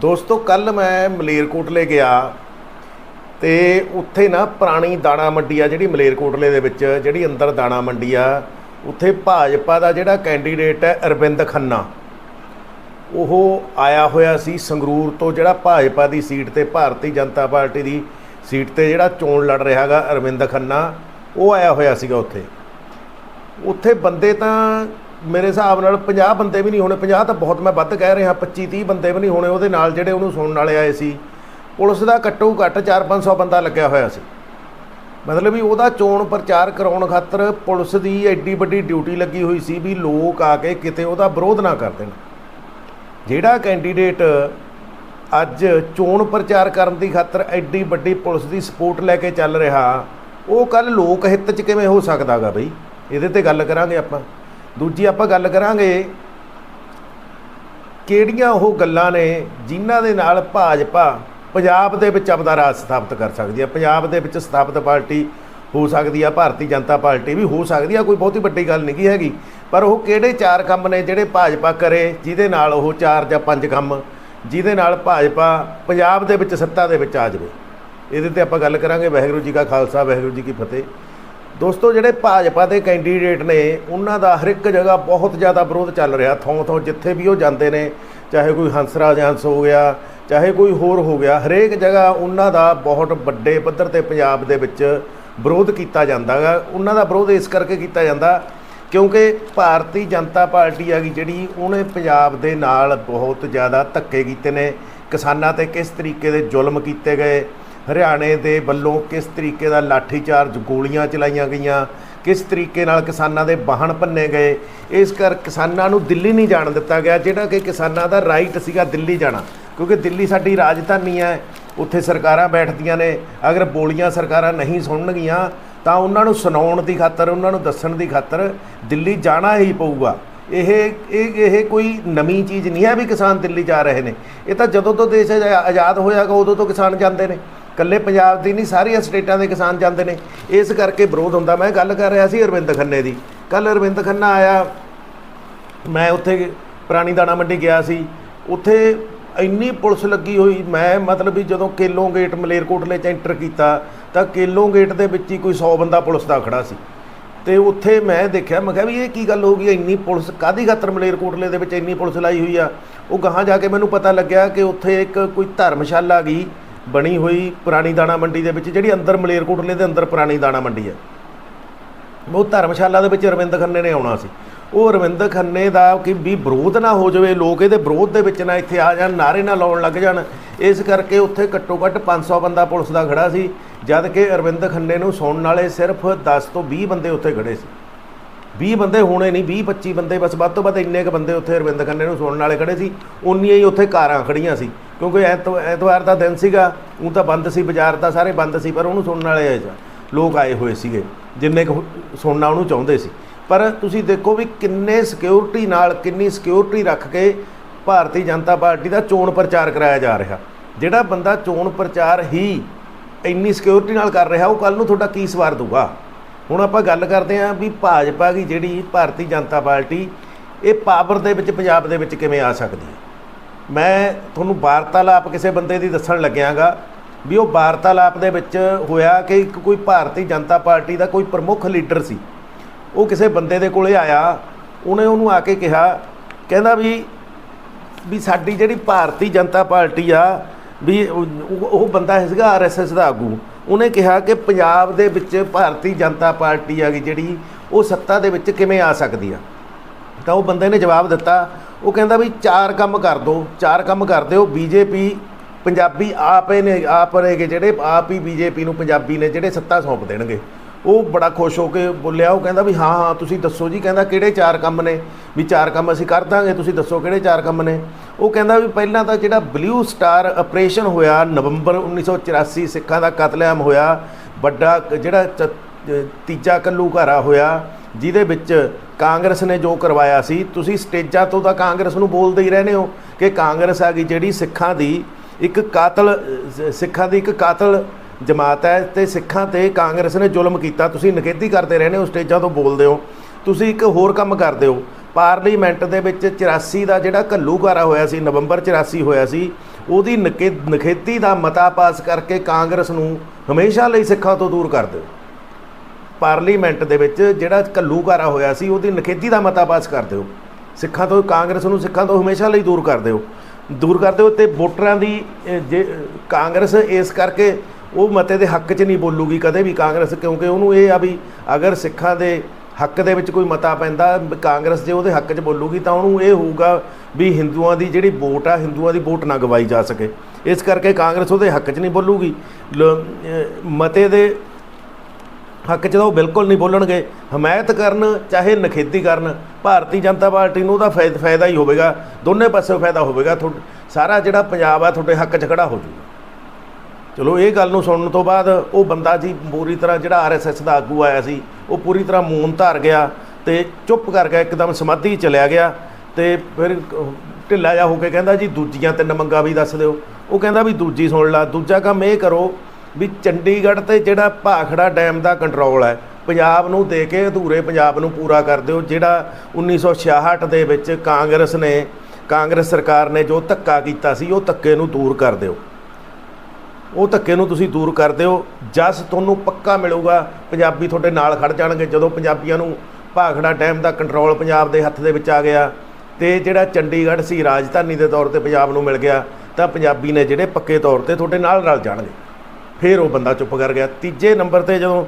ਦੋਸਤੋ ਕੱਲ ਮੈਂ ਮਲੇਰਕੋਟਲੇ ਗਿਆ ਤੇ ਉੱਥੇ ਨਾ ਪੁਰਾਣੀ ਦਾਣਾ ਮੰਡੀ ਆ ਜਿਹੜੀ ਮਲੇਰਕੋਟਲੇ ਦੇ ਵਿੱਚ, ਜਿਹੜੀ ਅੰਦਰ ਦਾਣਾ ਮੰਡੀ ਆ, ਉੱਥੇ ਭਾਜਪਾ ਦਾ ਜਿਹੜਾ ਕੈਂਡੀਡੇਟ ਹੈ ਅਰਵਿੰਦ ਖੰਨਾ, ਉਹ ਆਇਆ ਹੋਇਆ ਸੀ ਸੰਗਰੂਰ ਤੋਂ, ਜਿਹੜਾ ਭਾਜਪਾ ਦੀ ਸੀਟ ਤੇ ਭਾਰਤੀ ਜਨਤਾ ਪਾਰਟੀ ਦੀ ਸੀਟ ਤੇ ਜਿਹੜਾ ਚੋਣ ਲੜ ਰਿਹਾਗਾ ਅਰਵਿੰਦ ਖੰਨਾ, ਉਹ ਆਇਆ ਹੋਇਆ ਸੀਗਾ ਉੱਥੇ। ਉੱਥੇ ਬੰਦੇ ਤਾਂ ਮੇਰੇ ਹਿਸਾਬ ਨਾਲ 50 ਬੰਦੇ ਵੀ ਨਹੀਂ ਹੋਣੇ 50 ਤਾਂ ਬਹੁਤ ਮੈਂ ਵੱਧ ਕਹਿ ਰਿਹਾ 25 30 ਬੰਦੇ ਵੀ ਨਹੀਂ ਹੋਣੇ, ਉਹਦੇ ਨਾਲ ਜਿਹੜੇ ਉਹਨੂੰ ਸੁਣਨ ਵਾਲੇ ਆਏ ਸੀ। ਪੁਲਿਸ ਦਾ ਘੱਟੋ ਘੱਟ 4-500 ਬੰਦਾ ਲੱਗਿਆ ਹੋਇਆ ਸੀ। ਮਤਲਬ ਵੀ ਉਹਦਾ ਚੋਣ ਪ੍ਰਚਾਰ ਕਰਾਉਣ ਖਾਤਰ ਪੁਲਿਸ ਦੀ ਐਡੀ ਵੱਡੀ ਡਿਊਟੀ ਲੱਗੀ ਹੋਈ ਸੀ ਵੀ ਲੋਕ ਆ ਕੇ ਕਿਤੇ ਉਹਦਾ ਵਿਰੋਧ ਨਾ ਕਰ ਦੇਣ। ਜਿਹੜਾ ਕੈਂਡੀਡੇਟ ਅੱਜ ਚੋਣ ਪ੍ਰਚਾਰ ਕਰਨ ਦੀ ਖਾਤਰ ਐਡੀ ਵੱਡੀ ਪੁਲਿਸ ਦੀ ਸਪੋਰਟ ਲੈ ਕੇ ਚੱਲ ਰਿਹਾ, ਉਹ ਕੱਲ ਲੋਕ ਹਿੱਤ 'ਚ ਕਿਵੇਂ ਹੋ ਸਕਦਾਗਾ ਬਈ? ਇਹਦੇ ਤੇ ਗੱਲ ਕਰਾਂਗੇ ਆਪਾਂ। ਦੂਜੀ ਆਪਾਂ ਗੱਲ ਕਰਾਂਗੇ ਕਿਹੜੀਆਂ ਉਹ ਗੱਲਾਂ ਨੇ ਜਿਨ੍ਹਾਂ ਦੇ ਨਾਲ ਭਾਜਪਾ ਪੰਜਾਬ ਦੇ ਵਿੱਚ ਆਪਣਾ ਰਾਜ ਸਥਾਪਿਤ ਕਰ ਸਕਦੀ ਹੈ ਪੰਜਾਬ ਦੇ ਵਿੱਚ ਸਥਾਪਿਤ ਪਾਰਟੀ ਹੋ ਸਕਦੀ ਆ, ਭਾਰਤੀ ਜਨਤਾ ਪਾਰਟੀ ਵੀ ਹੋ ਸਕਦੀ ਆ, ਕੋਈ ਬਹੁਤੀ ਵੱਡੀ ਗੱਲ ਨਹੀਂ ਹੈਗੀ। ਪਰ ਉਹ ਕਿਹੜੇ ਚਾਰ ਕੰਮ ਨੇ ਜਿਹੜੇ ਭਾਜਪਾ ਕਰੇ, ਜਿਹਦੇ ਨਾਲ ਉਹ ਚਾਰ ਜਾਂ ਪੰਜ ਕੰਮ ਜਿਹਦੇ ਨਾਲ ਭਾਜਪਾ ਪੰਜਾਬ ਦੇ ਵਿੱਚ ਸੱਤਾ ਦੇ ਵਿੱਚ ਆ ਜਾਵੇ? ਇਹਦੇ ਤੇ ਆਪਾਂ ਗੱਲ ਕਰਾਂਗੇ। ਵਾਹਿਗੁਰੂ ਜੀ ਕਾ ਖਾਲਸਾ, ਵਾਹਿਗੁਰੂ ਜੀ ਕੀ ਫਤਿਹ। ਦੋਸਤੋ, ਜਿਹੜੇ ਭਾਜਪਾ ਦੇ ਕੈਂਡੀਡੇਟ ਨੇ, ਉਹਨਾਂ ਦਾ ਹਰ ਇੱਕ ਜਗ੍ਹਾ ਬਹੁਤ ਜ਼ਿਆਦਾ ਵਿਰੋਧ ਚੱਲ ਰਿਹਾ। ਥੋਂ ਥੋਂ ਜਿੱਥੇ ਵੀ ਉਹ ਜਾਂਦੇ ਨੇ, ਚਾਹੇ ਕੋਈ ਹੰਸਰਾਜ ਹੰਸ ਹੋ ਗਿਆ, ਚਾਹੇ ਕੋਈ ਹੋਰ ਹੋ ਗਿਆ, ਹਰੇਕ ਜਗ੍ਹਾ ਉਹਨਾਂ ਦਾ ਬਹੁਤ ਵੱਡੇ ਪੱਧਰ ਤੇ ਪੰਜਾਬ ਦੇ ਵਿੱਚ ਵਿਰੋਧ ਕੀਤਾ ਜਾਂਦਾਗਾ ਉਹਨਾਂ ਦਾ ਵਿਰੋਧ ਇਸ ਕਰਕੇ ਕੀਤਾ ਜਾਂਦਾ ਕਿਉਂਕਿ ਭਾਰਤੀ ਜਨਤਾ ਪਾਰਟੀ ਹੈਗੀ ਜਿਹੜੀ, ਉਹਨੇ ਪੰਜਾਬ ਦੇ ਨਾਲ ਬਹੁਤ ਜ਼ਿਆਦਾ ਧੱਕੇ ਕੀਤੇ ਨੇ। ਕਿਸਾਨਾਂ ਤੇ ਕਿਸ ਤਰੀਕੇ ਦੇ ਜ਼ੁਲਮ ਕੀਤੇ ਗਏ ਹਰਿਆਣੇ ਦੇ ਵੱਲੋਂ ਕਿਸ ਤਰੀਕੇ ਦਾ ਲਾਠੀਚਾਰਜ ਗੋਲੀਆਂ ਚਲਾਈਆਂ ਗਈਆਂ? ਕਿਸ ਤਰੀਕੇ ਨਾਲ ਕਿਸਾਨਾਂ ਦੇ ਵਾਹਨ ਭੰਨੇ ਗਏ? ਇਸ ਕਰ ਕਿਸਾਨਾਂ ਨੂੰ ਦਿੱਲੀ ਨਹੀਂ ਜਾਣ ਦਿੱਤਾ ਗਿਆ, ਜਿਹੜਾ ਕਿ ਕਿਸਾਨਾਂ ਦਾ ਰਾਈਟ ਸੀਗਾ ਦਿੱਲੀ ਜਾਣਾ। ਕਿਉਂਕਿ ਦਿੱਲੀ ਸਾਡੀ ਰਾਜਧਾਨੀ ਹੈ, ਉੱਥੇ ਸਰਕਾਰਾਂ ਬੈਠਦੀਆਂ ਨੇ। ਅਗਰ ਬੋਲੀਆਂ ਸਰਕਾਰਾਂ ਨਹੀਂ ਸੁਣਨਗੀਆਂ, ਤਾਂ ਉਹਨਾਂ ਨੂੰ ਸੁਣਾਉਣ ਦੀ ਖਾਤਰ, ਉਹਨਾਂ ਨੂੰ ਦੱਸਣ ਦੀ ਖਾਤਰ ਦਿੱਲੀ ਜਾਣਾ ਹੀ ਪਊਗਾ। ਇਹ ਇਹ ਇਹ ਕੋਈ ਨਵੀਂ ਚੀਜ਼ ਨਹੀਂ ਹੈ ਵੀ ਕਿਸਾਨ ਦਿੱਲੀ ਜਾ ਰਹੇ ਨੇ। ਇਹ ਤਾਂ ਜਦੋਂ ਤੋਂ ਦੇਸ਼ ਆਜ਼ਾ- ਆਜ਼ਾਦ ਹੋਇਆਗਾ, ਉਦੋਂ ਤੋਂ ਕਿਸਾਨ ਜਾਂਦੇ ਨੇ। ਕੱਲੇ ਪੰਜਾਬ ਦੀ ਨਹੀਂ, ਸਾਰੀਆਂ ਸਟੇਟਾਂ ਦੇ ਕਿਸਾਨ ਜਾਂਦੇ ਨੇ। ਇਸ ਕਰਕੇ ਵਿਰੋਧ ਹੁੰਦਾ। ਮੈਂ ਗੱਲ ਕਰ ਰਿਹਾ ਸੀ ਅਰਵਿੰਦ ਖੰਨੇ ਦੀ। ਕੱਲ ਅਰਵਿੰਦ ਖੰਨਾ ਆਇਆ। ਮੈਂ ਉੱਥੇ ਪੁਰਾਣੀ ਦਾਣਾ ਮੰਡੀ ਗਿਆ ਸੀ। ਉੱਥੇ ਇੰਨੀ ਪੁਲਿਸ ਲੱਗੀ ਹੋਈ। ਮੈਂ ਮਤਲਬ ਵੀ ਜਦੋਂ ਕੇਲੋਂ ਗੇਟ ਮਲੇਰਕੋਟਲੇ ਚ ਐਂਟਰ ਕੀਤਾ, ਤਾਂ ਕੇਲੋਂ ਗੇਟ ਦੇ ਵਿੱਚ ਹੀ ਕੋਈ 100 ਬੰਦਾ ਪੁਲਿਸ ਦਾ ਖੜਾ ਸੀ। ਤੇ ਉੱਥੇ ਮੈਂ ਦੇਖਿਆ, ਮੈਂ ਕਿਹਾ ਵੀ ਇਹ ਕੀ ਗੱਲ ਹੋ ਗਈ? ਇੰਨੀ ਪੁਲਿਸ ਕਾਦੀ ਖਾਤਰ ਮਲੇਰਕੋਟਲੇ ਦੇ ਵਿੱਚ ਇੰਨੀ ਪੁਲਿਸ ਲਾਈ ਹੋਈ ਆ? ਉਹ ਗਾਹਾਂ ਜਾ ਕੇ ਮੈਨੂੰ ਪਤਾ ਲੱਗਿਆ ਕਿ ਉੱਥੇ ਇੱਕ ਕੋਈ ਧਰਮਸ਼ਾਲਾ ਗਈ। ਬਣੀ ਹੋਈ ਪੁਰਾਣੀ ਦਾਣਾ ਮੰਡੀ ਦੇ ਵਿੱਚ, ਜਿਹੜੀ ਅੰਦਰ ਮਲੇਰਕੋਟਲੇ ਦੇ ਅੰਦਰ ਪੁਰਾਣੀ ਦਾਣਾ ਮੰਡੀ ਹੈ। ਉਹ ਧਰਮਸ਼ਾਲਾ ਦੇ ਵਿੱਚ ਅਰਵਿੰਦ ਖੰਨੇ ਨੇ ਆਉਣਾ ਸੀ। ਉਹ ਅਰਵਿੰਦ ਖੰਨੇ ਦਾ ਕਿ ਵੀ ਵਿਰੋਧ ਨਾ ਹੋ ਜਾਵੇ, ਲੋਕ ਇਹਦੇ ਵਿਰੋਧ ਦੇ ਵਿੱਚ ਨਾ ਇੱਥੇ ਆ ਜਾਣ, ਨਾਰੇ ਨਾ ਲਾਉਣ ਲੱਗ ਜਾਣ, ਇਸ ਕਰਕੇ ਉੱਥੇ ਘੱਟੋ ਘੱਟ 500 ਬੰਦਾ ਪੁਲਿਸ ਦਾ ਖੜਾ ਸੀ, ਜਦ ਕਿ ਅਰਵਿੰਦ ਖੰਨੇ ਨੂੰ ਸੁਣਨ ਵਾਲੇ ਸਿਰਫ 10 ਤੋਂ 20 ਬੰਦੇ ਉੱਥੇ ਖੜੇ ਸੀ। 20 ਬੰਦੇ ਹੋਣੇ ਨਹੀਂ 20 25 ਬੰਦੇ, ਬਸ ਵੱਧ ਤੋਂ ਵੱਧ ਇੰਨੇ ਕ ਬੰਦੇ ਉੱਥੇ ਅਰਵਿੰਦ ਖੰਨੇ ਨੂੰ ਸੁਣਨ ਵਾਲੇ ਖੜੇ ਸੀ, ਉਨੀਆਂ ਹੀ ਉੱਥੇ ਕਾਰਾਂ ਖੜੀਆਂ ਸੀ। ਕਿਉਂਕਿ ਐਤ ਐਤਵਾਰ ਦਾ ਦਿਨ ਸੀਗਾ ਉਹ ਤਾਂ ਬੰਦ ਸੀ, ਬਾਜ਼ਾਰ ਤਾਂ ਸਾਰੇ ਬੰਦ ਸੀ, ਪਰ ਉਹਨੂੰ ਸੁਣਨ ਵਾਲੇ ਆਏ ਲੋਕ ਆਏ ਹੋਏ ਸੀਗੇ, ਜਿੰਨੇ ਕੁ ਸੁਣਨਾ ਉਹਨੂੰ ਚਾਹੁੰਦੇ ਸੀ। ਪਰ ਤੁਸੀਂ ਦੇਖੋ ਵੀ ਕਿੰਨੇ ਸਿਕਿਉਰਿਟੀ ਨਾਲ, ਕਿੰਨੀ ਸਿਕਿਉਰਿਟੀ ਰੱਖ ਕੇ ਭਾਰਤੀ ਜਨਤਾ ਪਾਰਟੀ ਦਾ ਚੋਣ ਪ੍ਰਚਾਰ ਕਰਾਇਆ ਜਾ ਰਿਹਾ। ਜਿਹੜਾ ਬੰਦਾ ਚੋਣ ਪ੍ਰਚਾਰ ਹੀ ਇੰਨੀ ਸਿਕਿਉਰਿਟੀ ਨਾਲ ਕਰ ਰਿਹਾ, ਉਹ ਕੱਲ ਨੂੰ ਤੁਹਾਡਾ ਕੀ ਸਵਾਰ ਦੂਗਾ ਹੁਣ ਆਪਾਂ ਗੱਲ ਕਰਦੇ ਆਂ ਵੀ ਭਾਜਪਾ ਦੀ ਜਿਹੜੀ ਭਾਰਤੀ ਜਨਤਾ ਪਾਰਟੀ, ਇਹ ਪਾਵਰ ਦੇ ਵਿੱਚ, ਪੰਜਾਬ ਦੇ ਵਿੱਚ ਕਿਵੇਂ ਆ ਸਕਦੀ ਹੈ? ਮੈਂ ਤੁਹਾਨੂੰ ਵਾਰਤਾਲਾਪ ਕਿਸੇ ਬੰਦੇ ਦੀ ਦੱਸਣ ਲੱਗਿਆਗਾ ਵੀ ਉਹ ਵਾਰਤਾਲਾਪ ਦੇ ਵਿੱਚ ਹੋਇਆ ਕਿ ਇੱਕ ਕੋਈ ਭਾਰਤੀ ਜਨਤਾ ਪਾਰਟੀ ਦਾ ਕੋਈ ਪ੍ਰਮੁੱਖ ਲੀਡਰ ਸੀ। ਉਹ ਕਿਸੇ ਬੰਦੇ ਦੇ ਕੋਲੇ ਆਇਆ, ਉਹਨੇ ਉਹਨੂੰ ਆ ਕੇ ਕਿਹਾ, ਕਹਿੰਦਾ ਵੀ ਵੀ ਸਾਡੀ ਜਿਹੜੀ ਭਾਰਤੀ ਜਨਤਾ ਪਾਰਟੀ ਆ, ਵੀ ਉਹ ਬੰਦਾ ਸੀਗਾ ਆਰਐਸਐਸ ਦਾ ਆਗੂ। ਉਹਨੇ ਕਿਹਾ ਕਿ ਪੰਜਾਬ ਦੇ ਵਿੱਚ ਭਾਰਤੀ ਜਨਤਾ ਪਾਰਟੀ ਆ ਜਿਹੜੀ, ਉਹ ਸੱਤਾ ਦੇ ਵਿੱਚ ਕਿਵੇਂ ਆ ਸਕਦੀ ਆ? ਤਾਂ ਉਹ ਬੰਦੇ ਨੇ ਜਵਾਬ ਦਿੱਤਾ ਉਹ ਕਹਿੰਦਾ ਵੀ ਚਾਰ ਕੰਮ ਕਰ ਦੋ, ਚਾਰ ਕੰਮ ਕਰ ਦਿਓ। ਬੀਜੇਪੀ, ਪੰਜਾਬੀ ਆਪੇ ਨੇ ਆਪ ਰਹੇਗੇ ਜਿਹੜੇ, ਆਪ ਹੀ ਬੀਜੇਪੀ ਨੂੰ ਪੰਜਾਬੀ ਨੇ ਜਿਹੜੇ ਸੱਤਾ ਸੌਂਪ ਦੇਣਗੇ। ਉਹ ਬੜਾ ਖੁਸ਼ ਹੋ ਕੇ ਬੋਲਿਆ, ਉਹ ਕਹਿੰਦਾ ਵੀ ਹਾਂ ਹਾਂ, ਤੁਸੀਂ ਦੱਸੋ ਜੀ, ਕਹਿੰਦਾ ਕਿਹੜੇ ਚਾਰ ਕੰਮ ਨੇ? ਵੀ ਚਾਰ ਕੰਮ ਅਸੀਂ ਕਰ ਦਾਂਗੇ, ਤੁਸੀਂ ਦੱਸੋ ਕਿਹੜੇ ਚਾਰ ਕੰਮ ਨੇ? ਉਹ ਕਹਿੰਦਾ ਵੀ ਪਹਿਲਾਂ ਤਾਂ ਜਿਹੜਾ ਬਲੂ ਸਟਾਰ ਆਪਰੇਸ਼ਨ ਹੋਇਆ, ਨਵੰਬਰ 1984 ਸਿੱਖਾਂ ਦਾ ਕਤਲੇਆਮ ਹੋਇਆ, ਵੱਡਾ ਕ- ਜਿਹੜਾ ਚ- ਤੀਜਾ ਕੱਲੂਘਾਰਾ ਹੋਇਆ, ਜਿਹਦੇ ਵਿੱਚ ਕਾਂਗਰਸ ਨੇ ਜੋ ਕਰਵਾਇਆ ਸੀ, ਤੁਸੀਂ ਸਟੇਜਾਂ ਤੋਂ ਤਾਂ ਕਾਂਗਰਸ ਨੂੰ ਬੋਲਦੇ ਹੀ ਰਹਿੰਦੇ ਹੋ ਕਿ ਕਾਂਗਰਸ ਆ ਗਈ ਜਿਹੜੀ ਸਿੱਖਾਂ ਦੀ ਇੱਕ ਕਾਤਲ ਸਿੱਖਾਂ ਦੀ ਇੱਕ ਕਾਤਲ ਜਮਾਤ ਹੈ ਤੇ ਸਿੱਖਾਂ ਤੇ ਕਾਂਗਰਸ ਨੇ ਜ਼ੁਲਮ ਕੀਤਾ। ਤੁਸੀਂ ਨਖੇਧੀ ਕਰਦੇ ਰਹਿੰਦੇ ਹੋ, ਸਟੇਜਾਂ ਤੋਂ ਬੋਲਦੇ ਹੋ। ਤੁਸੀਂ ਇੱਕ ਹੋਰ ਕੰਮ ਕਰਦੇ ਹੋ। ਪਾਰਲੀਮੈਂਟ ਦੇ ਵਿੱਚ 84 ਦਾ ਜਿਹੜਾ ਘੱਲੂਘਾਰਾ ਹੋਇਆ ਸੀ, ਨਵੰਬਰ 84 ਹੋਇਆ ਸੀ, ਉਹਦੀ ਨਕੇ- ਨਖੇਤੀ ਦਾ ਮਤਾ ਪਾਸ ਕਰਕੇ ਕਾਂਗਰਸ ਨੂੰ ਹਮੇਸ਼ਾ ਲਈ ਸਿੱਖਾਂ ਤੋਂ ਦੂਰ ਕਰ ਦਿਓ। ਪਾਰਲੀਮੈਂਟ ਦੇ ਵਿੱਚ ਜਿਹੜਾ ਘੱਲੂਘਾਰਾ ਹੋਇਆ ਸੀ, ਉਹਦੀ ਨਖੇਦੀ ਦਾ ਮਤਾ ਪਾਸ ਕਰ ਦਿਓ। ਸਿੱਖਾਂ ਤੋਂ, ਕਾਂਗਰਸ ਨੂੰ ਸਿੱਖਾਂ ਤੋਂ ਹਮੇਸ਼ਾ ਲਈ ਦੂਰ ਕਰ ਦਿਓ। ਦੂਰ ਕਰ ਦਿਓ ਤੇ ਵੋਟਰਾਂ ਦੀ ਜੇ, ਕਾਂਗਰਸ ਇਸ ਕਰਕੇ ਉਹ ਮਤੇ ਦੇ ਹੱਕ 'ਚ ਨਹੀਂ ਬੋਲੂਗੀ ਕਦੇ ਵੀ ਕਾਂਗਰਸ, ਕਿਉਂਕਿ ਉਹਨੂੰ ਇਹ ਆ ਵੀ ਅਗਰ ਸਿੱਖਾਂ ਦੇ ਹੱਕ ਦੇ ਵਿੱਚ ਕੋਈ ਮਤਾ ਪੈਂਦਾ, ਕਾਂਗਰਸ ਜੇ ਉਹਦੇ ਹੱਕ 'ਚ ਬੋਲੂਗੀ ਤਾਂ ਉਹਨੂੰ ਇਹ ਹੋਊਗਾ ਵੀ ਹਿੰਦੂਆਂ ਦੀ ਜਿਹੜੀ ਵੋਟ ਆ, ਹਿੰਦੂਆਂ ਦੀ ਵੋਟ ਨਾ ਗਵਾਈ ਜਾ ਸਕੇ। ਇਸ ਕਰਕੇ ਕਾਂਗਰਸ ਉਹਦੇ ਹੱਕ 'ਚ ਨਹੀਂ ਬੋਲੂਗੀ। ਲ- ਮਤੇ ਦੇ ਹੱਕ 'ਚ ਤਾਂ ਉਹ ਬਿਲਕੁਲ ਨਹੀਂ ਬੋਲਣਗੇ, ਹਮਾਇਤ ਕਰਨ, ਚਾਹੇ ਨਖੇਦੀ ਕਰਨ, ਭਾਰਤੀ ਜਨਤਾ ਪਾਰਟੀ ਨੂੰ ਉਹਦਾ ਫਾਇਦ- ਫਾਇਦਾ ਹੀ ਹੋਵੇਗਾ, ਦੋਨੇ ਪਾਸੇ ਫਾਇਦਾ ਹੋਵੇਗਾ ਤੁਹਾਡ- ਸਾਰਾ ਜਿਹੜਾ ਪੰਜਾਬ ਆ, ਤੁਹਾਡੇ ਹੱਕ 'ਚ ਖੜਾ ਹੋ ਜੂਗਾ। ਚਲੋ, ਇਹ ਗੱਲ ਨੂੰ ਸੁਣਨ ਤੋਂ ਬਾਅਦ ਉਹ ਬੰਦਾ ਜੀ ਪੂਰੀ ਤਰ੍ਹਾਂ ਜਿਹੜਾ ਆਰਐਸਐਸ ਦਾ ਆਗੂ ਆਇਆ ਸੀ, ਉਹ ਪੂਰੀ ਤਰ੍ਹਾਂ ਮੂਨ ਧਾਰ ਗਿਆ ਤੇ ਚੁੱਪ ਕਰ ਗਿਆ, ਇੱਕਦਮ ਸਮਾਧੀ ਚਲਿਆ ਗਿਆ ਤੇ ਫਿਰ ਢਿੱਲਾ ਜਾ ਹੋ ਕੇ ਕਹਿੰਦਾ ਜੀ, ਦੂਜੀਆਂ ਤਿੰਨ ਮੰਗਾਂ ਵੀ ਦੱਸ ਦਿਓ। ਉਹ ਕਹਿੰਦਾ ਵੀ ਦੂਜੀ ਸੁਣ ਲਾ, ਦੂਜਾ ਕੰਮ ਇਹ ਕਰੋ ਵੀ ਚੰਡੀਗੜ੍ਹ ਤੇ ਜਿਹੜਾ ਭਾਖੜਾ ਡੈਮ ਦਾ ਕੰਟਰੋਲ ਹੈ, ਪੰਜਾਬ ਨੂੰ ਦੇ ਕੇ ਅਧੂਰੇ ਪੰਜਾਬ ਨੂੰ ਪੂਰਾ ਕਰ ਦਿਓ, ਜਿਹੜਾ 1966 ਦੇ ਵਿੱਚ ਕਾਂਗਰਸ ਨੇ, ਕਾਂਗਰਸ ਸਰਕਾਰ ਨੇ ਜੋ ਧੱਕਾ ਕੀਤਾ ਸੀ, ਉਹ ਧੱਕੇ ਨੂੰ ਦੂਰ ਕਰ ਦਿਓ। ਉਹ ਧੱਕੇ ਨੂੰ ਤੁਸੀਂ ਦੂਰ ਕਰ ਦਿਓ, ਜਸ ਤੁਹਾਨੂੰ ਪੱਕਾ ਮਿਲੂਗਾ, ਪੰਜਾਬੀ ਤੁਹਾਡੇ ਨਾਲ ਖੜ ਜਾਣਗੇ। ਜਦੋਂ ਪੰਜਾਬੀਆਂ ਨੂੰ ਭਾਖੜਾ ਡੈਮ ਦਾ ਕੰਟਰੋਲ ਪੰਜਾਬ ਦੇ ਹੱਥ ਦੇ ਵਿੱਚ ਆ ਗਿਆ, ਤੇ ਜਿਹੜਾ ਚੰਡੀਗੜ੍ਹ ਸੀ ਰਾਜਧਾਨੀ ਦੇ ਤੌਰ ਤੇ ਪੰਜਾਬ ਨੂੰ ਮਿਲ ਗਿਆ, ਤਾਂ ਪੰਜਾਬੀ ਨੇ ਜਿਹੜੇ ਪੱਕੇ ਤੌਰ ਤੇ ਤੁਹਾਡੇ ਨਾਲ ਰਲ ਜਾਣਗੇ। ਫਿਰ ਉਹ ਬੰਦਾ ਚੁੱਪ ਕਰ ਗਿਆ। ਤੀਜੇ ਨੰਬਰ ਤੇ ਜਦੋਂ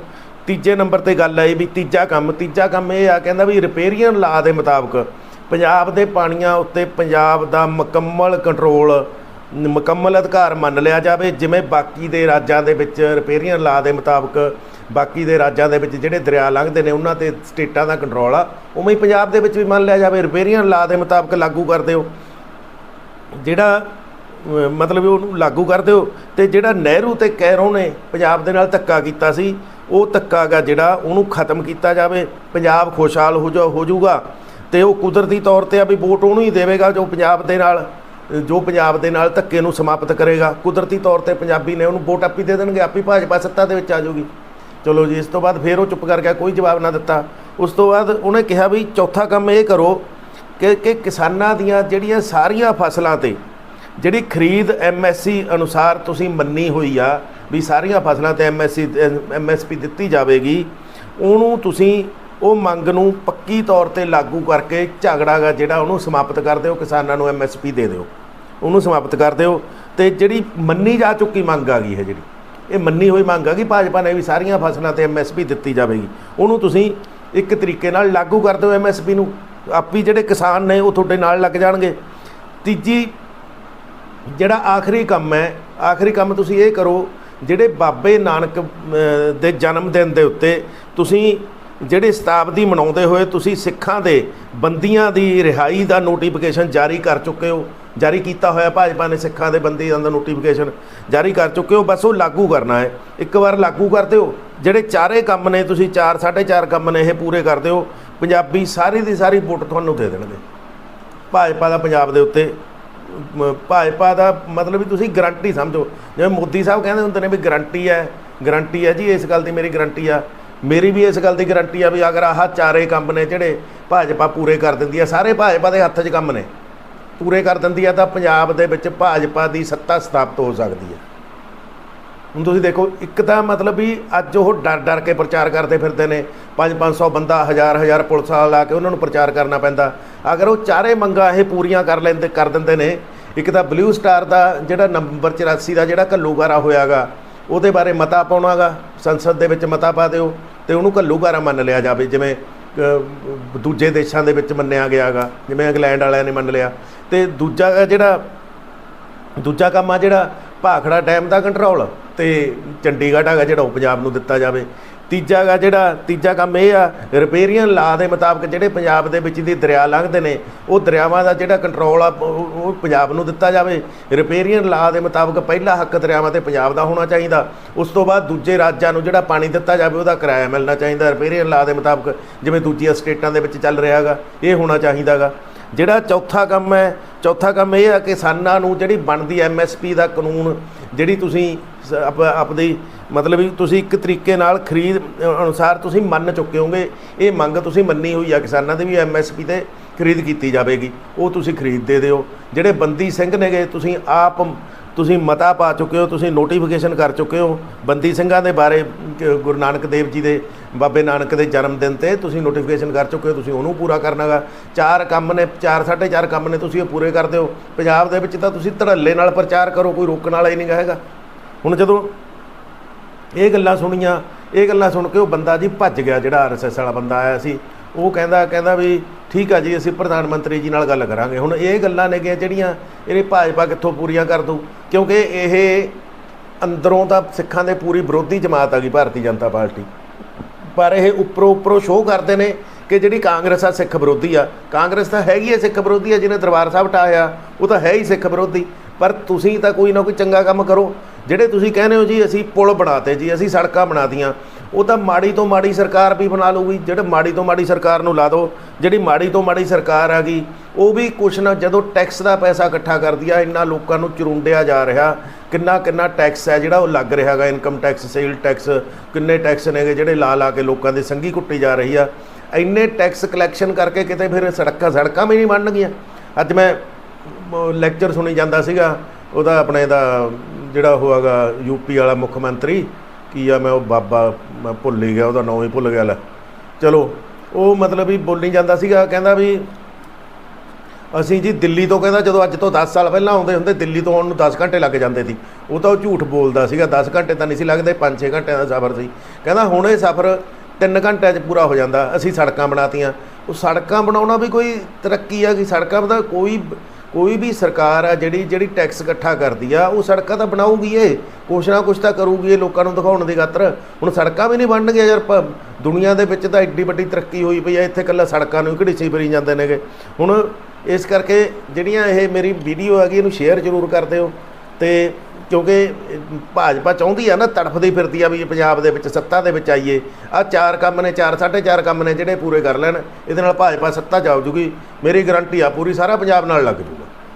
ਤੀਜੇ ਨੰਬਰ ਤੇ ਗੱਲ ਆਈ ਵੀ ਤੀਜਾ ਕੰਮ ਤੀਜਾ ਕੰਮ ਇਹ ਆ, ਕਹਿੰਦਾ ਵੀ ਰਿਪੇਰੀਅਨ ਲਾ ਦੇ ਮੁਤਾਬਕ ਪੰਜਾਬ ਦੇ ਪਾਣੀਆਂ ਉੱਤੇ ਪੰਜਾਬ ਦਾ ਮੁਕੰਮਲ ਕੰਟਰੋਲ ਮੁਕੰਮਲ ਅਧਿਕਾਰ ਮੰਨ ਲਿਆ ਜਾਵੇ, ਜਿਵੇਂ ਬਾਕੀ ਦੇ ਰਾਜਾਂ ਦੇ ਵਿੱਚ ਰਿਪੇਰੀਅਨ ਲਾ ਦੇ ਮੁਤਾਬਕ ਬਾਕੀ ਦੇ ਰਾਜਾਂ ਦੇ ਵਿੱਚ ਜਿਹੜੇ ਦਰਿਆ ਲੰਘਦੇ ਨੇ, ਉਹਨਾਂ ਤੇ ਸਟੇਟਾਂ ਦਾ ਕੰਟਰੋਲ ਆ, ਉਵੇਂ ਹੀ ਪੰਜਾਬ ਦੇ ਵਿੱਚ ਵੀ ਮੰਨ ਲਿਆ ਜਾਵੇ ਰਿਪੇਰੀਅਨ ਲਾ ਦੇ ਮੁਤਾਬਕ ਲਾਗੂ ਕਰ ਦਿਓ ਜਿਹੜਾ ਮਤਲਬ ਉਹਨੂੰ ਲਾਗੂ ਕਰ ਦਿਓ। ਤੇ ਜਿਹੜਾ ਨਹਿਰੂ ਤੇ ਕੈਰੋਂ ਨੇ ਪੰਜਾਬ ਦੇ ਨਾਲ ਧੱਕਾ ਕੀਤਾ ਸੀ, ਉਹ ਧੱਕਾ ਗਾ ਜਿਹੜਾ, ਉਹਨੂੰ ਖਤਮ ਕੀਤਾ ਜਾਵੇ। ਪੰਜਾਬ ਖੁਸ਼ਹਾਲ ਹੋ ਜਾ, ਹੋ ਜਾਊਗਾ। ਤੇ ਉਹ ਕੁਦਰਤੀ ਤੌਰ ਤੇ ਆ ਵੀ ਵੋਟ ਉਹਨੂੰ ਹੀ ਦੇਵੇਗਾ ਜੋ ਪੰਜਾਬ ਦੇ ਨਾਲ, ਜੋ ਪੰਜਾਬ ਦੇ ਨਾਲ ਧੱਕੇ ਨੂੰ ਸਮਾਪਤ ਕਰੇਗਾ। ਕੁਦਰਤੀ ਤੌਰ ਤੇ ਪੰਜਾਬੀ ਨੇ ਉਹਨੂੰ ਵੋਟ ਆਪੀ ਦੇ ਦੇਣਗੇ। ਆਪੀ ਭਾਜਪਾ ਸੱਤਾ ਦੇ ਵਿੱਚ ਆ ਜਾਊਗੀ। ਚਲੋ ਜੀ, ਇਸ ਤੋਂ ਬਾਅਦ ਫਿਰ ਉਹ ਚੁੱਪ ਕਰ ਗਿਆ, ਕੋਈ ਜਵਾਬ ਨਾ ਦਿੱਤਾ। ਉਸ ਤੋਂ ਬਾਅਦ ਉਹਨੇ ਕਿਹਾ ਵੀ ਚੌਥਾ ਕੰਮ ਇਹ ਕਰੋ ਕਿ ਕਿ ਕਿਸਾਨਾਂ ਦੀਆਂ ਜਿਹੜੀਆਂ ਸਾਰੀਆਂ ਫਸਲਾਂ ਤੇ ਜਿਹੜੀ ਖਰੀਦ ਐਮਐਸਸੀ ਅਨੁਸਾਰ ਤੁਸੀਂ ਮੰਨੀ ਹੋਈ ਆ ਵੀ ਸਾਰੀਆਂ ਫਸਲਾਂ ਤੇ ਐਮਐਸਸੀ ਐਮਐਸਪੀ ਦਿੱਤੀ ਜਾਵੇਗੀ, ਉਹਨੂੰ ਤੁਸੀਂ ਉਹ ਮੰਗ ਨੂੰ ਪੱਕੀ ਤੌਰ ਤੇ ਲਾਗੂ ਕਰਕੇ ਝਗੜਾ ਜਿਹੜਾ ਉਹਨੂੰ ਸਮਾਪਤ ਕਰ ਦਿਓ, ਕਿਸਾਨਾਂ ਨੂੰ ਐਮਐਸਪੀ ਦੇ ਦਿਓ। ਉਹਨੂੰ ਸਮਾਪਤ ਕਰ ਦਿਓ ਤੇ ਜਿਹੜੀ ਮੰਨੀ ਜਾ ਚੁੱਕੀ ਮੰਗ ਆ ਗਈ ਹੈ ਜਿਹੜੀ, ਇਹ ਮੰਨੀ ਹੋਈ ਮੰਗ ਆ ਗਈ, ਭਾਜਪਾ ਨੇ ਵੀ ਸਾਰੀਆਂ ਫਸਲਾਂ ਤੇ ਐਮਐਸਪੀ ਦਿੱਤੀ ਜਾਵੇਗੀ। ਉਹਨੂੰ ਤੁਸੀਂ ਇੱਕ ਤਰੀਕੇ ਨਾਲ ਲਾਗੂ ਕਰ ਦਿਓ ਐਮਐਸਪੀ ਨੂੰ, ਆਪੀ ਜਿਹੜੇ ਕਿਸਾਨ ਨੇ ਉਹ ਤੁਹਾਡੇ ਨਾਲ ਲੱਗ ਜਾਣਗੇ। ਤੀਜੀ ਜਿਹੜਾ ਆਖਰੀ ਕੰਮ ਹੈ, ਆਖਰੀ ਕੰਮ ਤੁਸੀਂ ਇਹ ਕਰੋ, ਜਿਹੜੇ ਬਾਬੇ ਨਾਨਕ ਦੇ ਜਨਮ ਦਿਨ ਦੇ ਉੱਤੇ ਤੁਸੀਂ ਜਿਹੜੇ ਸ਼ਤਾਬਦੀ ਮਨਾਉਂਦੇ ਹੋਏ ਤੁਸੀਂ ਸਿੱਖਾਂ ਦੇ ਬੰਦੀਆਂ ਦੀ ਰਿਹਾਈ ਦਾ ਨੋਟੀਫਿਕੇਸ਼ਨ ਜਾਰੀ ਕਰ ਚੁੱਕੇ ਹੋ, ਜਾਰੀ ਕੀਤਾ ਹੋਇਆ ਭਾਜਪਾ ਨੇ ਸਿੱਖਾਂ ਦੇ ਬੰਦੀਆਂ ਦਾ ਨੋਟੀਫਿਕੇਸ਼ਨ ਜਾਰੀ ਕਰ ਚੁੱਕੇ ਹੋ, ਬਸ ਉਹ ਲਾਗੂ ਕਰਨਾ ਹੈ। ਇੱਕ ਵਾਰ ਲਾਗੂ ਕਰ ਦਿਓ, ਜਿਹੜੇ ਚਾਰੇ ਕੰਮ ਨੇ ਤੁਸੀਂ 4 4.5 ਕੰਮ ਨੇ ਇਹ ਪੂਰੇ ਕਰ ਦਿਓ, ਪੰਜਾਬੀ ਸਾਰੀ ਦੀ ਸਾਰੀ ਵੋਟ ਤੁਹਾਨੂੰ ਦੇ ਦੇਣਗੇ। ਭਾਜਪਾ ਦਾ ਪੰਜਾਬ ਦੇ ਉੱਤੇ ਭਾਜਪਾ ਦਾ ਮਤਲਬ ਵੀ ਤੁਸੀਂ ਗਰੰਟੀ ਸਮਝੋ। ਜਿਵੇਂ ਮੋਦੀ ਸਾਹਿਬ ਕਹਿੰਦੇ ਹੁੰਦੇ ਨੇ ਵੀ ਗਰੰਟੀ ਹੈ ਗਰੰਟੀ ਹੈ ਜੀ, ਇਸ ਗੱਲ ਦੀ ਮੇਰੀ ਗਰੰਟੀ ਆ। ਮੇਰੀ ਵੀ ਇਸ ਗੱਲ ਦੀ ਗਰੰਟੀ ਆ ਵੀ ਅਗਰ ਆਹ ਚਾਰੇ ਕੰਮ ਨੇ ਜਿਹੜੇ ਭਾਜਪਾ ਪੂਰੇ ਕਰ ਦਿੰਦੀ ਆ, ਸਾਰੇ ਭਾਜਪਾ ਦੇ ਹੱਥ 'ਚ ਕੰਮ ਨੇ। ਪੂਰੇ ਕਰ ਦਿੰਦੀ ਆ ਤਾਂ ਪੰਜਾਬ ਦੇ ਵਿੱਚ ਭਾਜਪਾ ਦੀ ਸੱਤਾ ਸਥਾਪਿਤ ਹੋ ਸਕਦੀ ਹੈ ਹੁਣ ਤੁਸੀਂ ਦੇਖੋ, ਇੱਕ ਤਾਂ ਮਤਲਬ ਵੀ ਅੱਜ ਉਹ ਡਰ ਡਰ ਕੇ ਪ੍ਰਚਾਰ ਕਰਦੇ ਫਿਰਦੇ ਨੇ 5-500 ਬੰਦਾ, ਹਜ਼ਾਰ ਹਜ਼ਾਰ ਪੁਲਿਸ ਵਾਲਾ ਲਾ ਕੇ ਉਹਨਾਂ ਨੂੰ ਪ੍ਰਚਾਰ ਕਰਨਾ ਪੈਂਦਾ। ਅਗਰ ਉਹ ਚਾਰੇ ਮੰਗਾਂ ਇਹ ਪੂਰੀਆਂ ਕਰ ਲੈਂਦੇ, ਕਰ ਦਿੰਦੇ ਨੇ, ਇੱਕ ਤਾਂ ਬਲੂ ਸਟਾਰ ਦਾ ਜਿਹੜਾ ਨੰਬਰ 84 ਦਾ ਜਿਹੜਾ ਘੱਲੂਗਾਰਾ ਹੋਇਆਗਾ, ਉਹਦੇ ਬਾਰੇ ਮਤਾ ਪਾਉਣਾਗਾ, ਸੰਸਦ ਦੇ ਵਿੱਚ ਮਤਾ ਪਾ ਦਿਓ, ਤੇ ਉਹਨੂੰ ਘੱਲੂਗਾਰਾ ਮੰਨ ਲਿਆ ਜਾਵੇ, ਜਿਵੇਂ ਦੂਜੇ ਦੇਸ਼ਾਂ ਦੇ ਵਿੱਚ ਮੰਨਿਆ ਗਿਆਗਾ, ਜਿਵੇਂ ਇੰਗਲੈਂਡ ਵਾਲਿਆਂ ਨੇ ਮੰਨ ਲਿਆ। ਤੇ ਦੂਜਾ ਜਿਹੜਾ, ਦੂਜਾ ਕੰਮ ਆ ਜਿਹੜਾ ਭਾਖੜਾ ਡੈਮ ਦਾ ਕੰਟਰੋਲ ਤੇ ਚੰਡੀਗੜ੍ਹ ਹੈਗਾ ਜਿਹੜਾ ਉਹ ਪੰਜਾਬ ਨੂੰ ਦਿੱਤਾ ਜਾਵੇ। ਤੀਜਾ ਹੈਗਾ ਜਿਹੜਾ, ਤੀਜਾ ਕੰਮ ਇਹ ਆ ਰਿਪੇਰੀਅਨ ਲਾ ਦੇ ਮੁਤਾਬਕ ਜਿਹੜੇ ਪੰਜਾਬ ਦੇ ਵਿੱਚ ਦੀ ਦਰਿਆ ਲੰਘਦੇ ਨੇ, ਉਹ ਦਰਿਆਵਾਂ ਦਾ ਜਿਹੜਾ ਕੰਟਰੋਲ ਆ, ਉਹ ਪੰਜਾਬ ਨੂੰ ਦਿੱਤਾ ਜਾਵੇ। ਰਿਪੇਰੀਅਨ ਲਾ ਦੇ ਮੁਤਾਬਕ ਪਹਿਲਾ ਹੱਕ ਦਰਿਆਵਾਂ ਤੇ ਪੰਜਾਬ ਦਾ ਹੋਣਾ ਚਾਹੀਦਾ। ਉਸ ਤੋਂ ਬਾਅਦ ਦੂਜੇ ਰਾਜਾਂ ਨੂੰ ਜਿਹੜਾ ਪਾਣੀ ਦਿੱਤਾ ਜਾਵੇ, ਉਹਦਾ ਕਿਰਾਇਆ ਮਿਲਣਾ ਚਾਹੀਦਾ। ਰਿਪੇਰੀਅਨ ਲਾ ਦੇ ਮੁਤਾਬਕ ਜਿਵੇਂ ਦੂਜੀਆਂ ਸਟੇਟਾਂ ਦੇ ਵਿੱਚ ਚੱਲ ਰਿਹਾ ਹੈਗਾ, ਇਹ ਹੋਣਾ ਚਾਹੀਦਾਗਾ ਜਿਹੜਾ ਚੌਥਾ ਕੰਮ ਹੈ, ਚੌਥਾ ਕੰਮ ਇਹ ਆ ਕਿ ਕਿਸਾਨਾਂ ਨੂੰ ਜਿਹੜੀ ਬਣਦੀ ਐਮਐਸਪੀ ਦਾ ਕਾਨੂੰਨ, ਜਿਹੜੀ ਤੁਸੀਂ ਸ- ਆਪਦੀ ਮਤਲਬ ਤੁਸੀਂ ਇੱਕ ਤਰੀਕੇ ਨਾਲ ਖਰੀਦ ਅਨੁਸਾਰ ਤੁਸੀਂ ਮੰਨ ਚੁੱਕੇ ਹੋਗੇ ਇਹ ਮੰਗ ਤੁਸੀਂ ਮੰਨੀ ਹੋਈ ਆ ਕਿਸਾਨਾਂ ਦੀ ਵੀ ਐਮਐਸਪੀ ਤੇ ਖਰੀਦ ਕੀਤੀ ਜਾਵੇਗੀ, ਉਹ ਤੁਸੀਂ ਖਰੀਦ ਦੇ ਦਿਓ। ਜਿਹੜੇ ਬੰਦੀ ਸਿੰਘ ਨੇਗੇ, ਤੁਸੀਂ ਆਪ ਤੁਸੀਂ ਮਤਾ ਪਾ ਚੁੱਕੇ ਹੋ, ਤੁਸੀਂ ਨੋਟੀਫਿਕੇਸ਼ਨ ਕਰ ਚੁੱਕੇ ਹੋ। ਬੰਦੀ ਸਿੰਘਾਂ ਦੇ ਬਾਰੇ ਗੁਰੂ ਨਾਨਕ ਦੇਵ ਜੀ ਦੇ, ਬਾਬੇ ਨਾਨਕ ਦੇ ਜਨਮ ਦਿਨ ਤੇ ਤੁਸੀਂ ਨੋਟੀਫਿਕੇਸ਼ਨ ਕਰ ਚੁੱਕੇ ਹੋ, ਤੁਸੀਂ ਉਹਨੂੰ ਪੂਰਾ ਕਰਨਾਗਾ ਚਾਰ ਕੰਮ ਨੇ, ਚਾਰ ਸਾਢੇ ਚਾਰ ਕੰਮ ਨੇ ਤੁਸੀਂ ਉਹ ਪੂਰੇ ਕਰ ਦਿਓ ਪੰਜਾਬ ਦੇ ਵਿੱਚ ਤਾਂ ਤੁਸੀਂ ਧੜੱਲੇ ਨਾਲ ਪ੍ਰਚਾਰ ਕਰੋ, ਕੋਈ ਰੋਕਣ ਵਾਲਾ ਹੀ ਨਹੀਂ ਹੈਗਾ। ਹੁਣ ਜਦੋਂ ਇਹ ਗੱਲਾਂ ਸੁਣੀਆਂ, ਇਹ ਗੱਲਾਂ ਸੁਣ ਕੇ ਉਹ ਬੰਦਾ ਜੀ ਭੱਜ ਗਿਆ, ਜਿਹੜਾ ਆਰਐਸਐਸ ਵਾਲਾ ਬੰਦਾ ਆਇਆ ਸੀ। ਉਹ ਕਹਿੰਦਾ ਕਹਿੰਦਾ ਵੀ ਠੀਕ ਆ ਜੀ, ਅਸੀਂ ਪ੍ਰਧਾਨ ਮੰਤਰੀ ਜੀ ਨਾਲ ਗੱਲ ਕਰਾਂਗੇ। ਹੁਣ ਇਹ ਗੱਲਾਂ ਨੇਗੀਆਂ ਜਿਹੜੀਆਂ ਇਹਨੇ ਭਾਜਪਾ ਕਿੱਥੋਂ ਪੂਰੀਆਂ ਕਰ ਦੂ ਕਿਉਂਕਿ ਇਹ ਅੰਦਰੋਂ ਤਾਂ ਸਿੱਖਾਂ ਦੇ ਪੂਰੀ ਵਿਰੋਧੀ ਜਮਾਤ ਆ ਗਈ, ਭਾਰਤੀ ਜਨਤਾ ਪਾਰਟੀ। ਪਰ ਇਹ ਉੱਪਰੋਂ ਉੱਪਰੋਂ ਸ਼ੋਅ ਕਰਦੇ ਨੇ ਕਿ ਜਿਹੜੀ ਕਾਂਗਰਸ ਆ, ਸਿੱਖ ਵਿਰੋਧੀ ਆ। ਕਾਂਗਰਸ ਤਾਂ ਹੈਗੀ ਹੈ ਸਿੱਖ ਵਿਰੋਧੀ ਆ, ਜਿਹਨੇ ਦਰਬਾਰ ਸਾਹਿਬ ਢਾਇਆ ਉਹ ਤਾਂ ਹੈ ਹੀ ਸਿੱਖ ਵਿਰੋਧੀ। ਪਰ ਤੁਸੀਂ ਤਾਂ ਕੋਈ ਨਾ ਕੋਈ ਚੰਗਾ ਕੰਮ ਕਰੋ। ਜਿਹੜੇ ਤੁਸੀਂ ਕਹਿੰਦੇ ਹੋ ਜੀ, ਅਸੀਂ ਪੁਲ ਬਣਾਤੇ ਜੀ, ਅਸੀਂ ਸੜਕਾਂ ਬਣਾਤੀਆਂ। ਉਹ ਤਾਂ ਮਾੜੀ ਤੋਂ ਮਾੜੀ ਸਰਕਾਰ ਵੀ ਬਣਾ ਲਊਗੀ, ਜਿਹੜੇ ਮਾੜੀ ਤੋਂ ਮਾੜੀ ਸਰਕਾਰ ਨੂੰ ਲਾ ਦਿਓ ਜਿਹੜੀ ਮਾੜੀ ਤੋਂ ਮਾੜੀ ਸਰਕਾਰ ਆ ਗਈ, ਉਹ ਵੀ ਕੁਛ ਨਾ, ਜਦੋਂ ਟੈਕਸ ਦਾ ਪੈਸਾ ਇਕੱਠਾ ਕਰਦੀ ਆ, ਇੰਨਾ ਲੋਕਾਂ ਨੂੰ ਚਰੁੰਡਿਆ ਜਾ ਰਿਹਾ, ਕਿੰਨਾ ਕਿੰਨਾ ਟੈਕਸ ਹੈ ਜਿਹੜਾ ਉਹ ਲੱਗ ਰਿਹਾ ਹੈਗਾ ਇਨਕਮ ਟੈਕਸ ਸੇਲ ਟੈਕਸ ਕਿੰਨੇ ਟੈਕਸ ਨੇਗੇ ਜਿਹੜੇ ਲਾ ਲਾ ਕੇ ਲੋਕਾਂ ਦੀ ਸੰਗੀ ਕੁੱਟੀ ਜਾ ਰਹੀ ਆ। ਇੰਨੇ ਟੈਕਸ ਕਲੈਕਸ਼ਨ ਕਰਕੇ ਕਿਤੇ ਫਿਰ ਸੜਕਾਂ ਸੜਕਾਂ ਵੀ ਨਹੀਂ ਬਣਨਗੀਆਂ। ਅੱਜ ਮੈਂ ਲੈਕਚਰ ਸੁਣੀ ਜਾਂਦਾ ਸੀਗਾ, ਉਹਦਾ ਆਪਣੇ ਦਾ ਜਿਹੜਾ ਉਹ ਹੈਗਾ ਯੂਪੀ ਵਾਲਾ ਮੁੱਖ ਮੰਤਰੀ, ਕੀ ਆ ਮੈਂ ਉਹ ਬਾਬਾ ਮੈਂ ਭੁੱਲ ਹੀ ਗਿਆ ਉਹਦਾ ਨਾਮ ਹੀ ਭੁੱਲ ਗਿਆ, ਲੈ। ਚਲੋ, ਉਹ ਮਤਲਬ ਵੀ ਬੋਲੀ ਜਾਂਦਾ ਸੀਗਾ, ਕਹਿੰਦਾ ਵੀ ਅਸੀਂ ਜੀ ਦਿੱਲੀ ਤੋਂ, ਕਹਿੰਦਾ ਜਦੋਂ ਅੱਜ ਤੋਂ 10 ਸਾਲ ਪਹਿਲਾਂ ਆਉਂਦੇ ਹੁੰਦੇ, ਦਿੱਲੀ ਤੋਂ ਆਉਣ ਨੂੰ 10 ਘੰਟੇ ਲੱਗ ਜਾਂਦੇ ਸੀ। ਉਹ ਤਾਂ ਉਹ ਝੂਠ ਬੋਲਦਾ ਸੀਗਾ 10 ਘੰਟੇ ਤਾਂ ਨਹੀਂ ਸੀ ਲੱਗਦੇ 5-6 ਘੰਟਿਆਂ ਦਾ ਸਫ਼ਰ ਸੀ। ਕਹਿੰਦਾ ਹੁਣ ਇਹ ਸਫ਼ਰ 3 ਘੰਟਿਆਂ 'ਚ ਪੂਰਾ ਹੋ ਜਾਂਦਾ, ਅਸੀਂ ਸੜਕਾਂ ਬਣਾਤੀਆਂ। ਉਹ ਸੜਕਾਂ ਬਣਾਉਣਾ ਵੀ ਕੋਈ ਤਰੱਕੀ ਆ, ਕਿ ਸੜਕਾਂ ਦਾ ਕੋਈ ਕੋਈ ਵੀ ਸਰਕਾਰ ਆ ਜਿਹੜੀ ਜਿਹੜੀ ਟੈਕਸ ਇਕੱਠਾ ਕਰਦੀ ਆ, ਉਹ ਸੜਕਾਂ ਤਾਂ ਬਣਾਊਗੀ ਇਹ। ਕੁਛ ਨਾ ਕੁਛ ਤਾਂ ਕਰੂਗੀ ਇਹ ਲੋਕਾਂ ਨੂੰ ਦਿਖਾਉਣ ਦੀ ਖਾਤਰ। ਹੁਣ ਸੜਕਾਂ ਵੀ ਨਹੀਂ ਬਣਨਗੀਆਂ ਯਾਰ, ਪ- ਦੁਨੀਆ ਦੇ ਵਿੱਚ ਤਾਂ ਐਡੀ ਵੱਡੀ ਤਰੱਕੀ ਹੋਈ ਪਈ ਆ, ਇੱਥੇ ਕੱਲਾ ਸੜਕਾਂ ਨੂੰ ਹੀ ਘੜੀਸੀ ਫਿਰੀ ਜਾਂਦੇ ਨੇਗੇ। ਹੁਣ ਇਸ ਕਰਕੇ ਜਿਹੜੀਆਂ ਇਹ ਮੇਰੀ ਵੀਡੀਓ ਹੈਗੀ, ਇਹਨੂੰ ਸ਼ੇਅਰ ਜ਼ਰੂਰ ਕਰ ਦਿਓ। ਤੇ ਕਿਉਂਕਿ ਭਾਜਪਾ ਚਾਹੁੰਦੀ ਆ ਨਾ, ਤੜਫਦੀ ਫਿਰਦੀ ਆ ਵੀ ਪੰਜਾਬ ਦੇ ਵਿੱਚ, ਸੱਤਾ ਦੇ ਵਿੱਚ ਆਈਏ। ਆ ਚਾਰ ਕੰਮ ਨੇ, ਚਾਰ, ਸਾਢੇ ਚਾਰ ਕੰਮ ਨੇ ਜਿਹੜੇ ਪੂਰੇ ਕਰ ਲੈਣ। ਇਹਦੇ ਨਾਲ ਭਾਜਪਾ ਸੱਤਾ ਜਾਊ ਜੂਗੀ ਮੇਰੀ ਗਰੰਟੀ ਆ, ਪੂਰੀ ਸਾਰਾ ਪੰਜਾਬ ਨਾਲ ਲੱਗ ਜੂ।